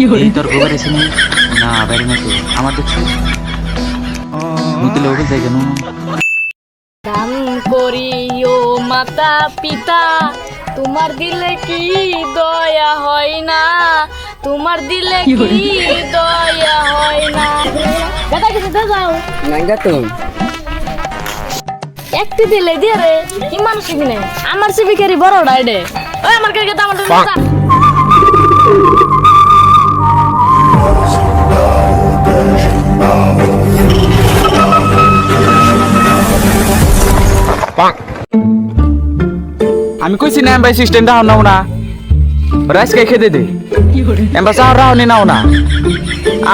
এই তোর গোবর এসে নি না বাইরে না আমার দেখছ? যাই কেন? দান করি মাতা পিতা তোমার দিলে কি দয়া হয় না? তোমার দিলে কি দয়া হয় না? দাদা কিছু দে যাও নাঙ্গা তো। একটি দিলে দিয়ে রে কি মানুষ কিনে আমার সিবি কেরি বড় ডাইডে। ওই আমার কাছে দাম আমি কইছি না এমবাই সিস্টেম দাও নাও না। রাইস কে খেতে দে। এমবা চাও রাও নি নাও না।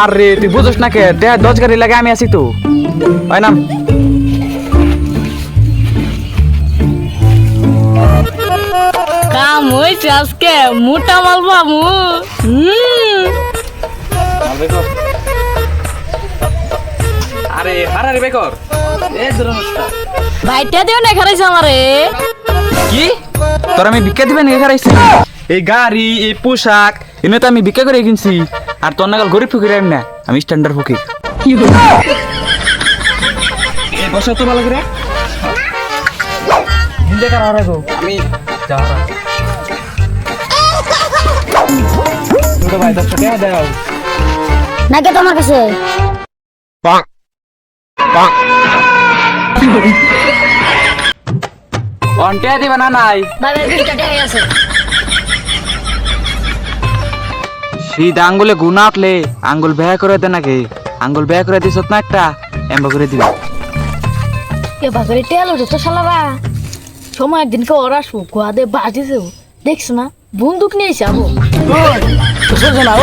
আর রে তুই বুঝোস না কে? দেহ দশ গাড়ি লাগে আমি আছি তো। হয় না? কাম হয়েছে আজকে মোটা মাল বাবু। হুম। আরে হারারে বেকর। ভাইটা দিও না খারাইছে আমারে। কি? তোর আমি ভিক্ষা দিবেন এখানে এই গাড়ি এই পোশাক এনে তো আমি ভিক্ষা করে কিনছি। আর তোর নাগাল গরিব ফকির আমি না আমি স্ট্যান্ডার্ড ফকির। বসা তো ভালো করে। হিন্দে কার হারাই আমি যা দুটো ভাই দশটা টাকা দাও। নাকি তোমার কাছে? অন্টে দিবে না নাই? সিধা আঙ্গুলে গুনা উঠলে আঙ্গুল বেয়া করে দে নাকি? আঙ্গুল বেয়া করে দিস না একটা এম্বা করে দিবি। এ বাজারে তেল উঠে তো শালারা। সময় একদিন কে ওরা আসব গোয়াদে বাজিছে দেখছ না বন্দুক নিয়ে যাব। তো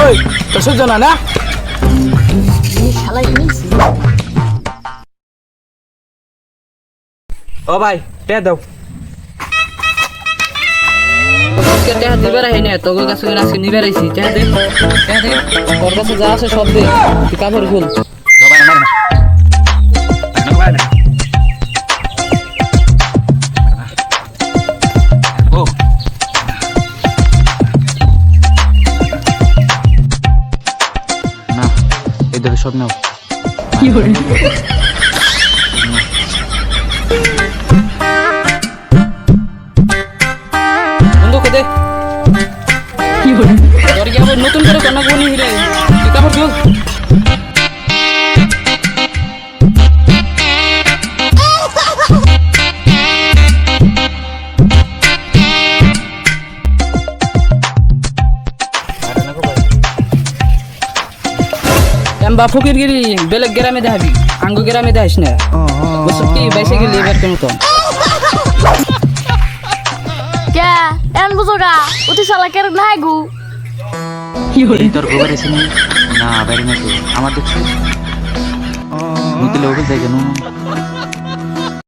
ওই তো সহ্য না? ও ভাই টে দাও। আজকে টেহা দিবে রাহি না তোর কাছে আজকে নিবে রাইছি দে টেহা দে। তোর কাছে যা আছে সব দে। তুই কাপড় খুল দেখো সব নাও। বন্ধু দে তোর কি আবার নতুন করে কন্যা বনি হিরে কাপড় এমবা ফকিরগিরি বেলেগ গ্রামে দেখাবি আঙ্গু গ্রামে দেখাস না। বসত কি বাইসে গেলি এবার কেন তো। কে? এন বুঝো গা উঠি শালা কেন নাই গু? এই তোর গোবর এসে না বাইরে না তো। আমার দেখছি নদীলে ওকে যাই কেন?